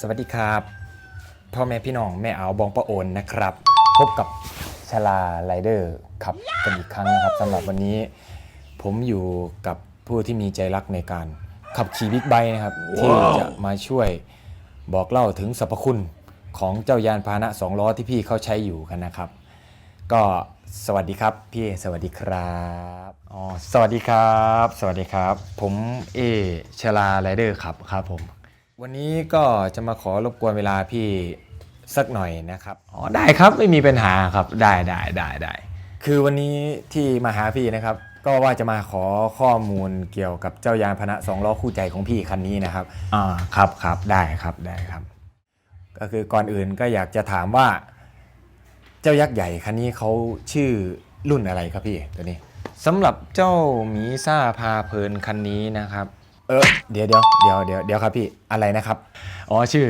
สวัสดีครับ พ่อแม่พี่น้องแม่เอาบองประโอนนะครับ พบกับชลาไรเดอร์ขับกันอีกครั้งนะครับสำหรับวันนี้ ผมอยู่กับผู้ที่มีใจรักในการขับขี่บิ๊กไบค์นะครับ ที่จะมาช่วยบอกเล่าถึงสรรพคุณของเจ้ายานพาหนะสองล้อที่พี่เขาใช้อยู่กันนะครับ ก็สวัสดีครับพี่เอสวัสดีครับอ๋อสวัสดีครับ สวัสดีครับ ผมเอชลาไรเดอร์ครับครับผม วันนี้ก็จะมาขอรบกวนเวลาพี่สักหน่อยนะครับอ๋อได้ครับไม่มีปัญหาครับได้ได้ได้ได้คือวันนี้ที่มาหาพี่นะครับ ก็ว่าจะมาขอข้อมูลเกี่ยวกับเจ้ายานพาหนะสองล้อคู่ใจของพี่คันนี้นะครับอ่าครับครับได้ครับได้ครับ ก็คือก่อนอื่นก็อยากจะถามว่า เจ้ายักษ์ใหญ่คันนี้เขาชื่อรุ่นอะไรครับพี่ตัวนี้สำหรับเจ้าหมีซ่าพาเพลินคันนี้นะครับ เออเดี๋ยวเดี๋ยวเดี๋ยวเดี๋ยวเดี๋ยวครับพี่อะไรนะครับ อ๋อชื่อ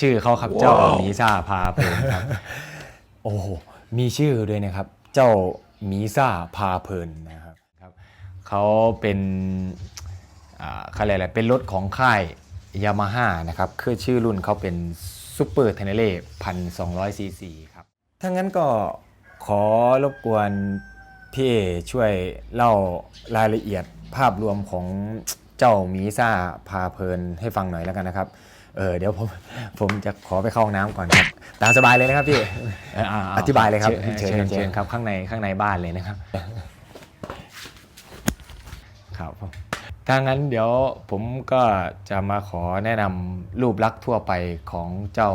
ชื่อเขาครับเจ้าหมีซ่าพาเพลินครับ โอ้โหมีชื่อด้วยนะครับ เจ้าหมีซ่าพาเพลินนะครับครับเขาเป็นอ่าเขาเรียกอะไรเป็นรถของค่ายยามาฮ่านะครับคือชื่อรุ่นเขาเป็นซูเปอร์เทเนเล่พันสองร้อยซีซีครับถ้างั้นก็ขอรบกวนพี่เอช่วยเล่ารายละเอียดภาพรวมของ เจ้าหมีซ่าพาเพลินให้ฟังหน่อยแล้วกันนะครับ เออเดี๋ยวผมผมจะขอไปเข้าห้องน้ำก่อนครับ ตามสบายเลยนะครับพี่ อธิบายเลยครับเชิญเชิญเชิญเชิญครับข้างในข้างในบ้านเลยนะครับ ครับผมถ้างั้นเดี๋ยวผมก็จะมาขอแนะนำรูปลักษณ์ทั่วไปของเจ้า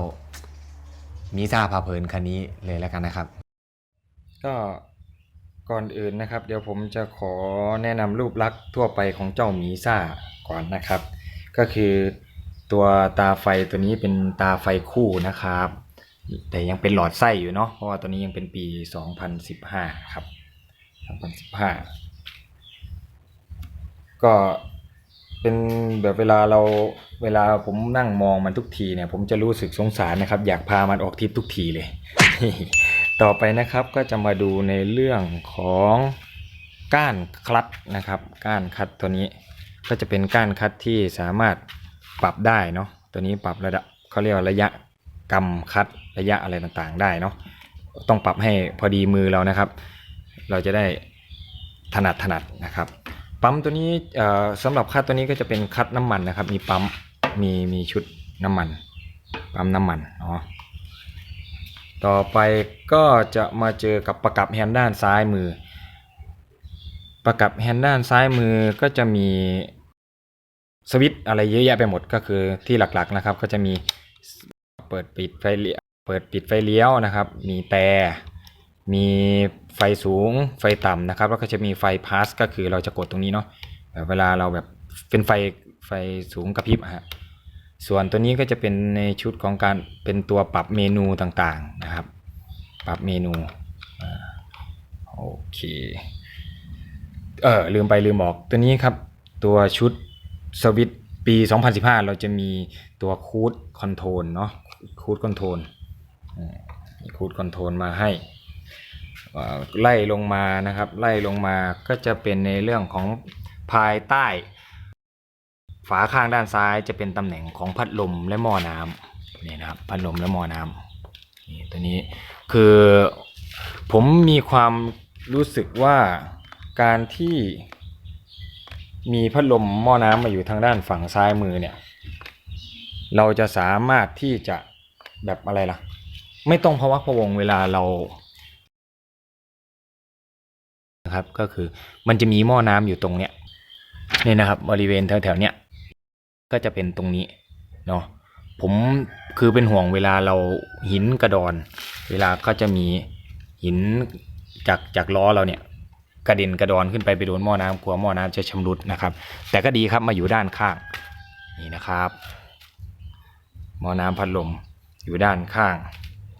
มีซ่าพาเพลินคันนี้เลยแล้วกันนะครับ ก็ ก่อนอื่นนะครับ เดี๋ยวผมจะขอแนะนำรูปลักษณ์ทั่วไปของเจ้าหมีซ่าก่อนนะครับ ก็คือตัวตาไฟตัวนี้เป็นตาไฟคู่นะครับ แต่ยังเป็นหลอดไส้อยู่เนาะเพราะว่าตัวนี้ยังเป็นปี 2015 ครับ 2015 ก็เป็นแบบเวลาเราเวลาผมนั่งมองมันทุกทีเนี่ย ผมจะรู้สึกสงสารนะครับ อยากพามันออกทริปทุกทีเลย ต่อไปนะครับก็จะมาดูในเรื่องของก้านคลัตนะครับ ก้านคลัตตัวนี้ก็จะเป็นก้านคลัตที่สามารถปรับได้เนาะตัวนี้ปรับระดับเขาเรียกว่าระยะกำคลัตระยะอะไรต่างๆ ได้เนาะต้องปรับให้พอดีมือเรานะครับ เราจะได้ถนัดถนัดนะครับ ปั๊มตัวนี้เอ่อสำหรับคัตตัวนี้ก็จะเป็นคัตน้ำมันนะครับ มีปั๊มมีมีชุดน้ำมัน ปั๊มน้ำมันอ๋อ ต่อไปก็จะมาเจอกับประกับแฮนด์ด้านซ้ายมือ ประกับแฮนด์ด้านซ้ายมือก็จะมีสวิตอะไรเยอะแยะไปหมดก็คือที่หลักๆนะครับ ก็จะมีเปิดปิดไฟเลี้ยวเปิดปิดไฟเลี้ยวนะครับ มีแต่มีไฟสูงไฟต่ำนะครับ แล้วก็จะมีไฟพาสก็คือเราจะกดตรงนี้เนาะแบบเวลาเราแบบเป็นไฟไฟสูงกระพริบอะฮะ ส่วนตัวนี้ก็จะเป็นในชุดของการเป็นตัวปรับเมนูต่างๆนะครับ ปรับเมนูโอเคเออลืมไปลืมบอกตัวนี้ครับตัวชุดสวิตปี 2015 เราจะมีตัวคูดคอนโทรลเนาะคูดคอนโทรลคูดคอนโทรลมาให้ไล่ลงมานะครับ ไล่ลงมาก็จะเป็นในเรื่องของภายใต้ ฝาข้างด้านซ้ายจะเป็นตำแหน่งของพัดลมและหม้อน้ำนี่นะครับพัดลมและหม้อน้ำนี่ตัวนี้คือผมมีความรู้สึกว่าการที่มีพัดลมหม้อน้ำมาอยู่ทางด้านฝั่งซ้ายมือเนี่ยเราจะสามารถที่จะแบบอะไรล่ะ ไม่ต้องภาวะพวงเวลาเรานะครับก็คือมันจะมีหม้อน้ำอยู่ตรงเนี้ยนี่นะครับบริเวณแถวๆเนี้ย ก็จะเป็นตรงนี้เนาะผมคือเป็นห่วงเวลาเราหินกระดอน เวลาก็จะมีหินจากจากล้อเราเนี่ยกระเด็นกระดอนขึ้นไปไปโดนหม้อน้ำกลัวหม้อน้ำจะชำรุดนะครับ แต่ก็ดีครับมาอยู่ด้านข้างนี่นะครับ หม้อน้ำพัดลมอยู่ด้านข้าง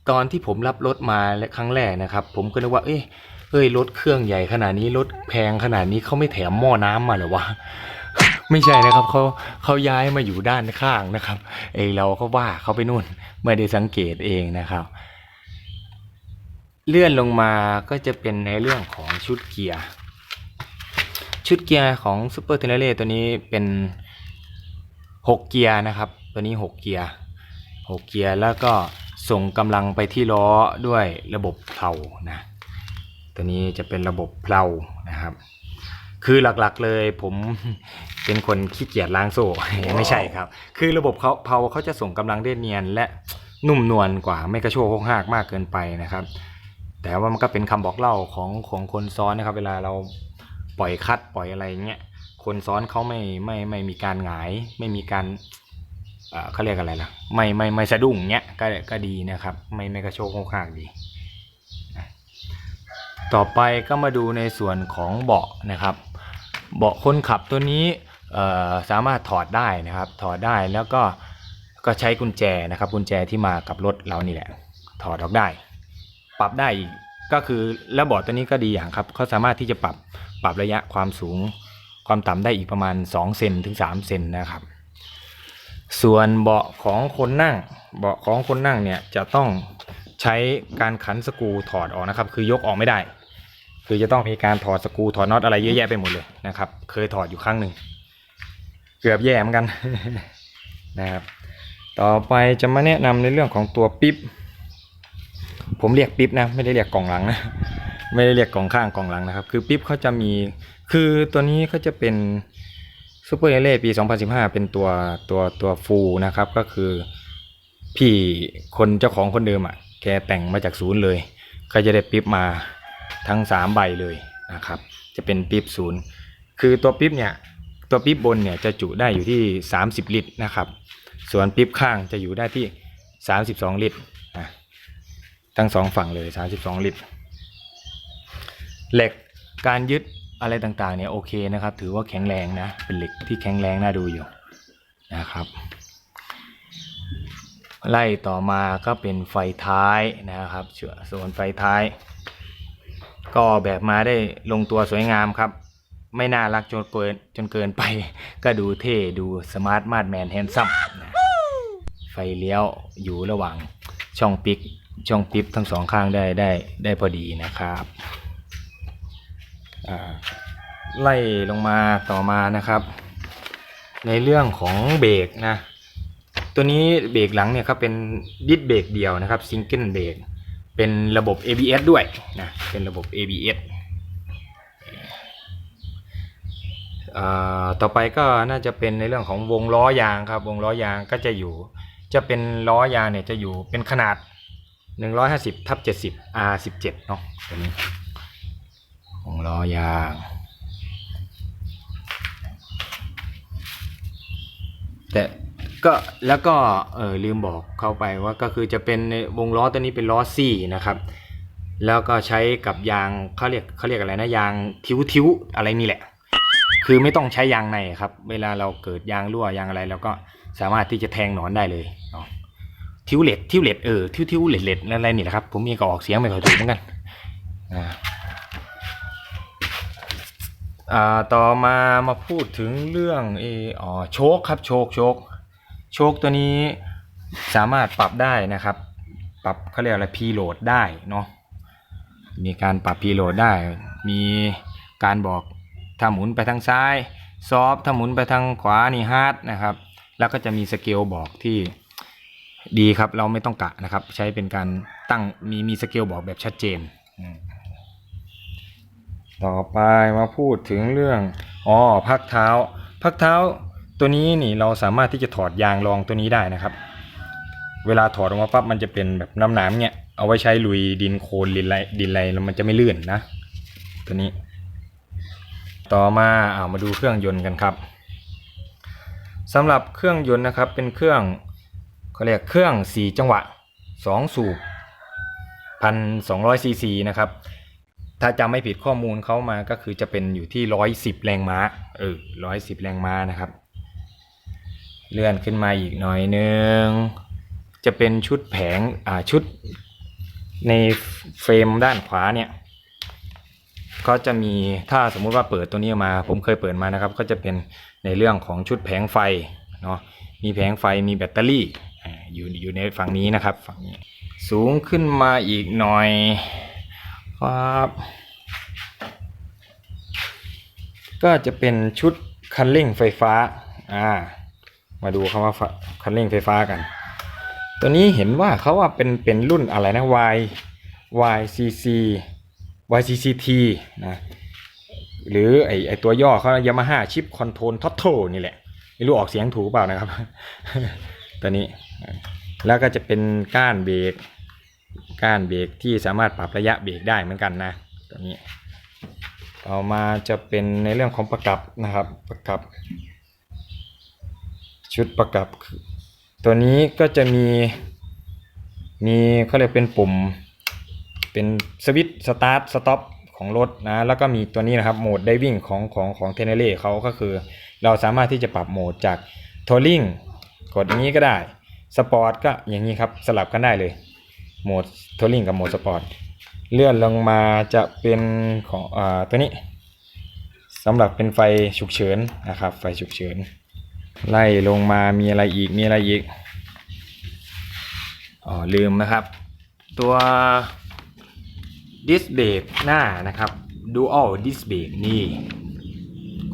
ตอนที่ผมรับรถมาและครั้งแรกนะครับ ผมก็นึกว่าเอ้ยเอ้ยรถเครื่องใหญ่ขนาดนี้รถแพงขนาดนี้เขาไม่แถมหม้อน้ำมาหรอวะ ไม่ใช่นะครับเขาเขาย้ายมาอยู่ด้านข้างนะครับ เอยเราก็ว่าเขาไปนู่นไม่ได้สังเกตเองนะครับ เลื่อนลงมาก็จะเป็นในเรื่องของชุดเกียร์ชุดเกียร์ของ Super t e n e r e ตัวนี้เป็น6เกียร์นะครับ ตัวนี้6เกียร์หกเกียร์แล้วก็ส่งกำลังไปที่ล้อด้วยระบบเพลานะตัวนี้จะเป็นระบบเพลานะครับ คือหลักๆเลยผมเป็นคนขี้เกียจล้างโซ่ ไม่ใช่ครับ คือระบบเขาเพลาเขาจะส่งกำลังได้เนียน และนุ่มนวลกว่าไม่กระโชกโคกหากมากเกินไปนะครับ แต่ว่ามันก็เป็นคำบอกเล่าของของคนซ้อนนะครับ เวลาเราปล่อยคัดปล่อยอะไรเงี้ยคนซ้อนเขาไม่ไม่ไม่มีการหงาย ไม่มีการเอ่อเขาเรียกอะไรล่ะ ไม่ไม่ไม่สะดุ้งเงี้ยก็ก็ดีนะครับ ไม่ไม่กระโชกโคกหากดีต่อไปก็มาดูในส่วนของเบาะนะครับ เบาะคนขับตัวนี้สามารถถอดได้นะครับ ถอดได้แล้วก็ก็ใช้กุญแจนะครับ กุญแจที่มากับรถเรานี่แหละ ถอดออกได้ ปรับได้อีกก็คือแล้วเบาะตัวนี้ก็ดีอย่างครับเขาสามารถที่จะปรับปรับระยะความสูงความต่ำได้อีกประมาณ2เซนถึง3เซนนะครับ ส่วนเบาะของคนนั่ง เบาะของคนนั่งเนี่ยจะต้องใช้การขันสกูถอดออกนะครับ คือยกออกไม่ได้ คือจะต้องมีการถอดสกรูถอดน็อตอะไรเยอะแยะไปหมดเลยนะครับ เคยถอดอยู่ครั้งหนึ่ง เกือบแย่เหมือนกันนะครับ ต่อไปจะมาแนะนำในเรื่องของตัวปิ๊บ ผมเรียกปิ๊บนะ ไม่ได้เรียกกล่องหลังนะ ไม่ได้เรียกกล่องข้างกล่องหลังนะครับ คือปิ๊บเขาจะมี คือตัวนี้เขาจะเป็นซูเปอร์เอเล่ปี 2015 เป็นตัวตัวตัวฟูลนะครับ ก็คือพี่คนเจ้าของคนเดิมอะ แกแต่งมาจากศูนย์เลย ก็จะได้ปิ๊บมา ทั้ง 3 ใบเลยนะครับ จะเป็นปิ๊บศูนย์คือตัวปิ๊บเนี่ยตัวปิ๊บบนเนี่ยจะจุได้อยู่ที่ 30 ลิตรนะครับ ส่วนปิ๊บข้างจะอยู่ได้ที่ 32 ลิตรนะทั้งสองฝั่งเลย 32 ลิตร เหล็กการยึดอะไรต่างๆเนี่ยโอเคนะครับ ถือว่าแข็งแรงนะ เป็นเหล็กที่แข็งแรงน่าดูอยู่นะครับ ไล่ต่อมาก็เป็นไฟท้ายนะครับส่วนไฟท้าย ก็ออกแบบมาได้ลงตัวสวยงามครับ ไม่น่ารักจนเกินจนเกินไป ก็ดูเท่ดูสมาร์ทมาดแมนแฮนซัมไฟเลี้ยวอยู่ระหว่างช่องปิกช่องปิ๊บทั้งสองข้างได้ได้ได้พอดีนะครับไล่ลงมาต่อมานะครับ ในเรื่องของเบรกนะ ตัวนี้เบรกหลังเนี่ยครับเป็นดิสเบรกเดียวนะครับซิงเกิลเบรก เป็นระบบ ABS ด้วยนะเป็นระบบ ABS ต่อไปก็น่าจะเป็นในเรื่องของวงล้อยางครับวงล้อยางก็จะอยู่จะเป็นล้อยางเนี่ยจะอยู่เป็นขนาด 150ทับ70 R17 เนาะตัวนี้วงล้อยางแต่ ก็แล้วก็เออลืมบอกเข้าไปว่าก็คือจะเป็นในวงล้อตัวนี้เป็นล้อซี่นะครับ แล้วก็ใช้กับยางเขาเรียกเขาเรียกอะไรนะยางทิ้วทิวอะไรนี่แหละ คือไม่ต้องใช้ยางในครับ เวลาเราเกิดยางรั่วยางอะไรเราก็สามารถที่จะแทงหนอนได้เลยเนาะทิวเล็ดทิวเล็ดเออทิวทิวเล็ดเล็ดอะไรนี่แหละครับ ผมเองก็ออกเสียงไม่ค่อยถูกเหมือนกันอ่าต่อมามาพูดถึงเรื่องเอออ๋อโชคครับโชคโชค โชคตัวนี้สามารถปรับได้นะครับ ปรับเขาเรียกอะไรพีโหลดได้เนาะมีการปรับพีโหลดได้ มีการบอกถ้าหมุนไปทางซ้ายซอฟถ้าหมุนไปทางขวานี่ฮาร์ดนะครับ แล้วก็จะมีสเกลบอกที่ดีครับเราไม่ต้องกะนะครับ ใช้เป็นการตั้งมีมีสเกลบอกแบบชัดเจน ต่อไปมาพูดถึงเรื่องอ๋อพักเท้า พักเท้า ตัวนี้นี่เราสามารถที่จะถอดยางรองตัวนี้ได้นะครับ เวลาถอดออกมาปั๊บมันจะเป็นแบบน้ำหนามเนี่ยเอาไว้ใช้ลุยดินโคลนดินไรดินไรแล้วมันจะไม่ลื่นนะ ตัวนี้ ต่อมาเอามาดูเครื่องยนต์กันครับสำหรับเครื่องยนต์นะครับเป็นเครื่องเขาเรียกเครื่อง4จังหวะ2สูบพันสองซีซีนะครับ ถ้าจำไม่ผิดข้อมูลเขามาก็คือจะเป็นอยู่ที่110แรงม้าเออ110แรงม้านะครับ เลื่อนขึ้นมาอีกหน่อยนึง จะเป็นชุดแผงอ่าชุดในเฟรมด้านขวาเนี่ย ก็จะมีถ้าสมมุติว่าเปิดตัวนี้มา ผมเคยเปิดมานะครับ ก็จะเป็นในเรื่องของชุดแผงไฟเนาะมีแผงไฟมีแบตเตอรี่อยู่อยู่ในฝั่งนี้นะครับฝั่งนี้สูงขึ้นมาอีกหน่อยครับก็จะเป็นชุดคันเร่งไฟฟ้าอ่า มาดูคำว่าคันเร่งไฟฟ้ากัน ตัวนี้เห็นว่าเขาว่าเป็นเป็นรุ่นอะไรนะ Y YCC YCCT นะหรือไอไอตัวย่อเขายามาฮ่าชิปคอนโทรลทอตโทนี่แหละ ไม่รู้ออกเสียงถูกเปล่านะครับ ตัวนี้ แล้วก็จะเป็นก้านเบรกก้านเบรกที่สามารถปรับระยะเบรกได้เหมือนกันนะตัวนี้ ต่อมาจะเป็นในเรื่องของประกับนะครับ ประกับ ชุดประกับคือตัวนี้ก็จะมี มีเขาเรียกเป็นปุ่ม เป็นสวิตช์สตาร์ทสต็อปของรถนะแล้วก็มีตัวนี้นะครับโหมดไดวิ่งของของของเทเนเล่เขาก็คือ เราสามารถที่จะปรับโหมดจากทัวริงกดอย่างนี้ก็ได้สปอร์ตก็อย่างนี้ครับสลับกันได้เลยโหมดทัวริงกับโหมดสปอร์ตเลื่อนลงมาจะเป็นของอตัวนี้สำหรับเป็นไฟฉุกเฉินนะครับไฟฉุกเฉิน ไล่ลงมามีอะไรอีกมีอะไรอีกอ๋อลืมนะครับ ตัวดิสเบรกหน้านะครับ Dual Disc Brake นี่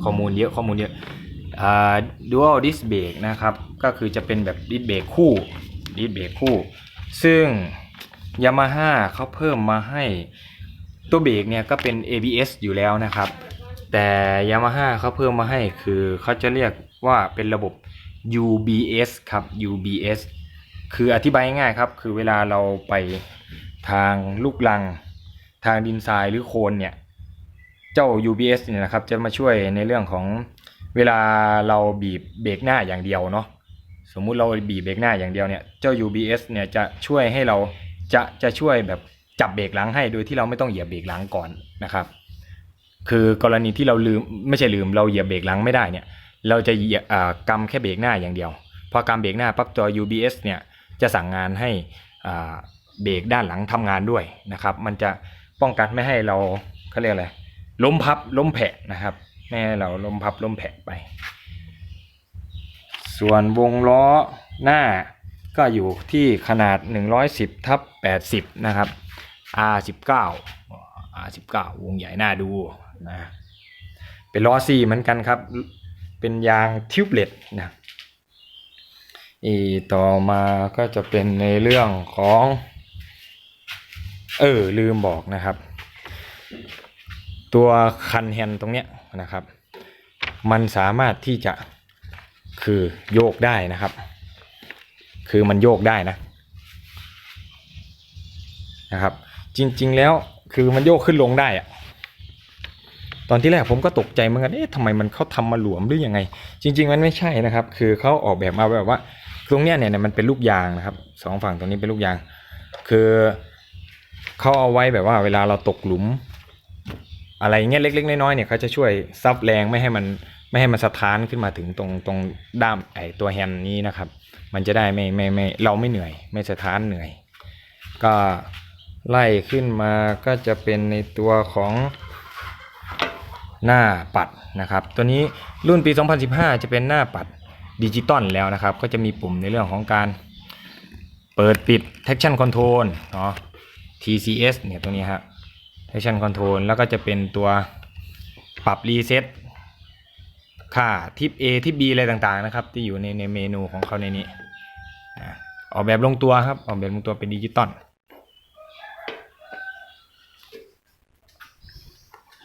ข้อมูลเยอะข้อมูลเยอะอ่า Dual Disc Brake นะครับ ก็คือจะเป็นแบบดิสเบรกคู่ดิสเบรกคู่ ซึ่ง Yamaha เขาเพิ่มมาให้ตัวเบรกเนี่ยก็เป็น ABS อยู่แล้วนะครับ แต่ Yamaha เขาเพิ่มมาให้คือเขาจะเรียก ว่าเป็นระบบ UBS ครับ UBS คืออธิบายง่ายครับ คือเวลาเราไปทางลูกลัง ทางดินทรายหรือโคลนเนี่ย เจ้า UBS เนี่ยนะครับ จะมาช่วยในเรื่องของเวลาเราบีบเบรกหน้าอย่างเดียวเนาะ สมมุติเราบีบเบรกหน้าอย่างเดียวเนี่ย เจ้า UBS เนี่ยจะช่วยให้เราจะจะช่วยแบบจับเบรกหลังให้โดยที่เราไม่ต้องเหยียบเบรกหลังก่อนนะครับ คือกรณีที่เราลืมไม่ใช่ลืมเราเหยียบเบรกหลังไม่ได้เนี่ย เราจะเหยียบอ่ากำแค่เบรกหน้าอย่างเดียว พอกำเบรกหน้าปั๊บตัว UBS เนี่ยจะสั่งงานให้เบรกด้านหลังทำงานด้วยนะครับ มันจะป้องกันไม่ให้เราเขาเรียกอะไรล้มพับล้มแผะนะครับไม่ให้เราล้มพับล้มแผะไป ส่วนวงล้อหน้าก็อยู่ที่ขนาด 110ทับ80 นะครับ R19 R19 วงใหญ่หน้าดูนะเป็นล้อซีเหมือนกันครับ เป็นยางทิวบเลตนะอีต่อมาก็จะเป็นในเรื่องของ เออ ลืมบอกนะครับ ตัวคันแฮนตรงเนี้ยนะครับ มันสามารถที่จะคือโยกได้นะครับ คือมันโยกได้นะนะครับ จริงๆแล้วคือมันโยกขึ้นลงได้อะ ตอนที่แรกผมก็ตกใจเหมือนกัน เอ๊ะทำไมมันเขาทำมาหลวมหรือยังไง จริง ๆ มันไม่ใช่นะครับ คือเขาออกแบบมาแบบว่า ตรงเนี้ยเนี่ยมันเป็นลูกยางนะครับสองฝั่งตรงนี้เป็นลูกยาง คือเขาเอาไว้แบบว่า เวลาเราตกหลุม อะไรเงี้ยเล็ก ๆ น้อยๆเนี่ยเขาจะช่วยซับแรงไม่ให้มันไม่ให้มันสะท้านขึ้นมาถึงตรงตรงด้ามไอตัวแฮนด์นี้นะครับ มันจะได้ไม่ไม่ไม่เราไม่เหนื่อย ไม่สะท้านเหนื่อย ก็ไล่ขึ้นมาก็จะเป็นในตัวของ หน้าปัดนะครับ ตัวนี้รุ่นปี 2015 จะเป็นหน้าปัดดิจิตอลแล้วนะครับ ก็จะมีปุ่มในเรื่องของการเปิดปิด traction control เนาะ TCS เนี่ยตัวนี้ครับ traction control แล้วก็จะเป็นตัวปรับรีเซ็ตค่าทิป A ทิป B อะไรต่างๆนะครับ ที่อยู่ในในเมนูของเขาในนี้ออกแบบลงตัวครับ ออกแบบลงตัวเป็นดิจิตอล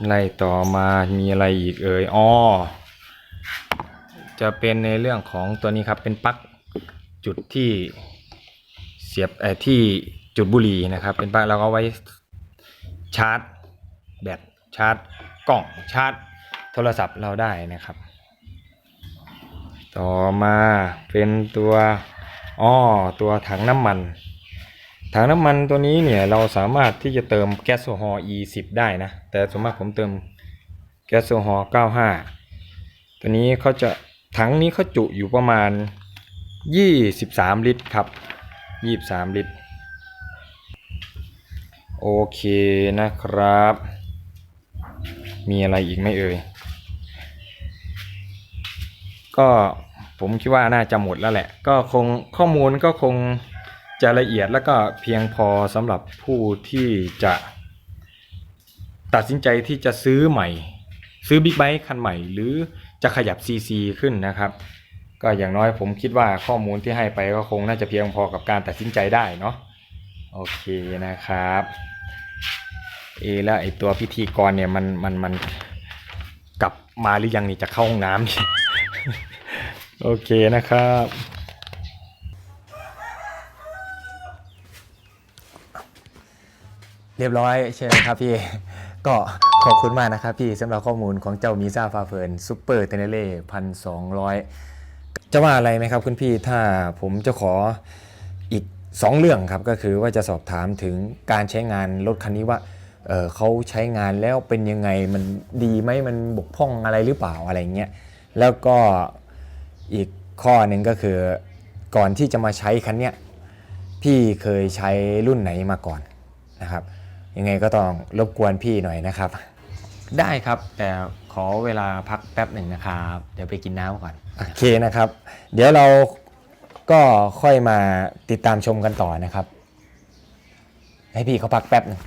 ไล่ต่อมามีอะไรอีกเอ่ยอ๋อจะเป็นในเรื่องของตัวนี้ครับเป็นปลั๊กจุดที่เสียบเอ่อที่จุดบุหรี่นะครับ เป็นปลั๊กเราก็ไว้ชาร์จแบตชาร์จกล่องชาร์จโทรศัพท์เราได้นะครับ ต่อมาเป็นตัวอ้อตัวถังน้ำมัน ถังน้ำมันตัวนี้เนี่ยเราสามารถที่จะเติมแก๊สโซฮอล์ E10 ได้นะ แต่ส่วนมากผมเติมแก๊สโซฮอล์ 95 ตัวนี้เขาจะถังนี้เขาจุอยู่ประมาณ 23 ลิตรครับ 23 ลิตร โอเคนะครับ มีอะไรอีกไหมเอ่ย ก็ผมคิดว่าน่าจะหมดแล้วแหละ ก็คงข้อมูลก็คง จะละเอียดแล้วก็เพียงพอสำหรับผู้ที่จะตัดสินใจที่จะซื้อใหม่ ซื้อบิ๊กไบค์คันใหม่ หรือจะขยับ CC ขึ้นนะครับ ก็อย่างน้อยผมคิดว่าข้อมูลที่ให้ไปก็คงน่าจะเพียงพอกับการตัดสินใจได้เนาะโอเคนะครับเอแล้วไอตัวพิธีกรเนี่ยมันมันมันกลับมาหรือยังนี่จะเข้าห้องน้ำโอเคนะครับ เรียบร้อยใช่ไหมครับพี่ ก็ขอบคุณมากนะครับพี่สำหรับข้อมูลของเจ้ามีซ่าฟาเฟิร์นซูเปอร์เทเนเล่พันสองร้อยจะว่าอะไรไหมครับคุณพี่ถ้าผมจะขออีก 2 เรื่องครับ ก็คือว่าจะสอบถามถึงการใช้งานรถคันนี้ว่าเเขาใช้งานแล้วเป็นยังไงมันดีไหมมันบกพร่องอะไรหรือเปล่าอะไรเงี้ยแล้วก็อีกข้อหนึ่งก็คือก่อนที่จะมาใช้คันเนี้ยพี่เคยใช้รุ่นไหนมาก่อนนะครับ ยังไงก็ต้องรบกวนพี่หน่อยนะครับ ได้ครับ แต่ขอเวลาพักแป๊บหนึ่งนะครับ เดี๋ยวไปกินน้ำก่อน โอเคนะครับ เดี๋ยวเราก็ค่อยมาติดตามชมกันต่อนะครับ ให้พี่เขาพักแป๊บหนึง